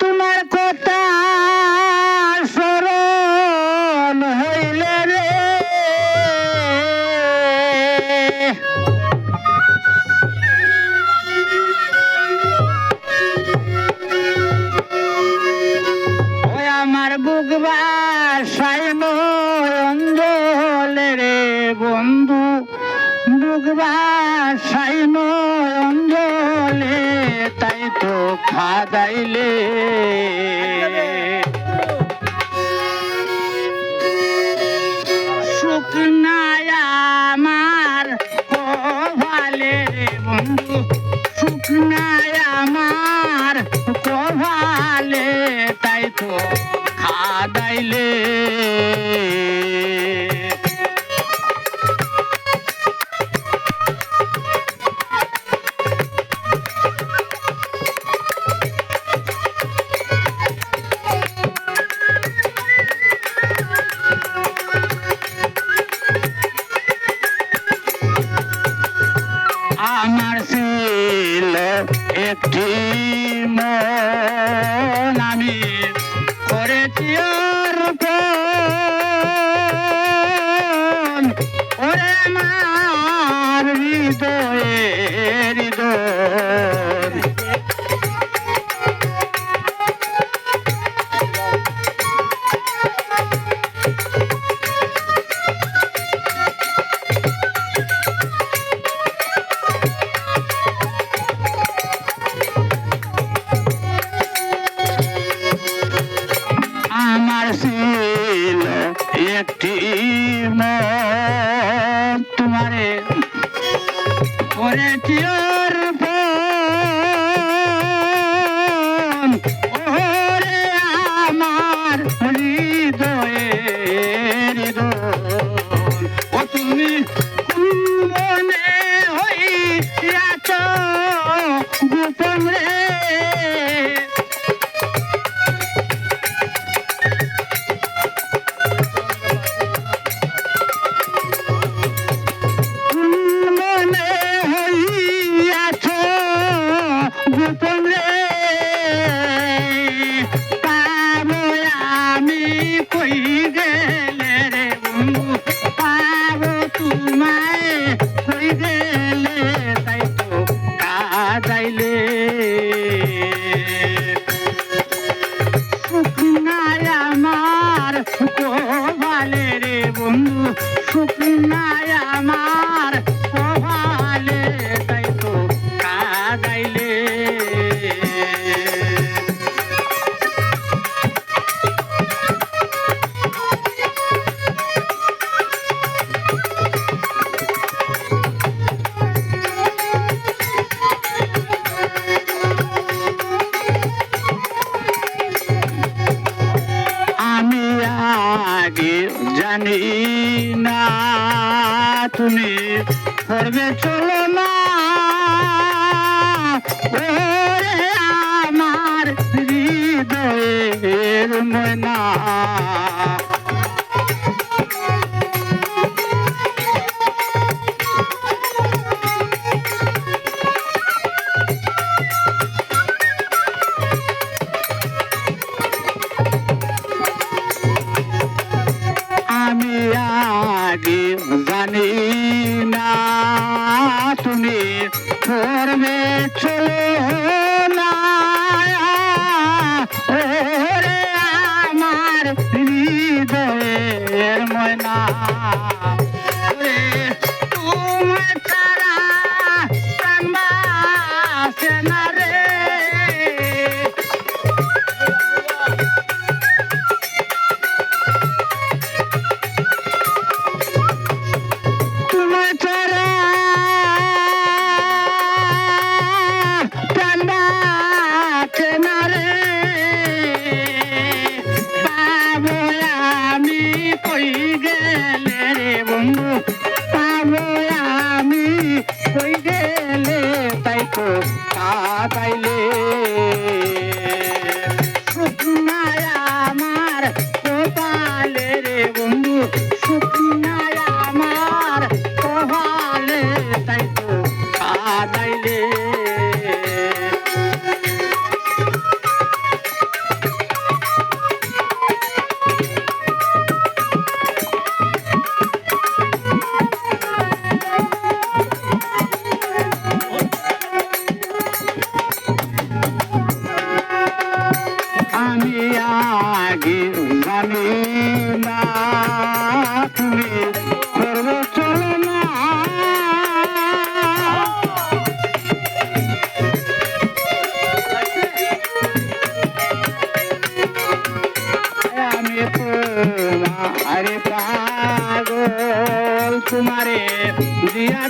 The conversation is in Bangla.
তোমার সাজাইলে can't do ছিল। একটি যাইলে তুমি করবে চলো না। আমার হৃদয়ের ময়না। દે મના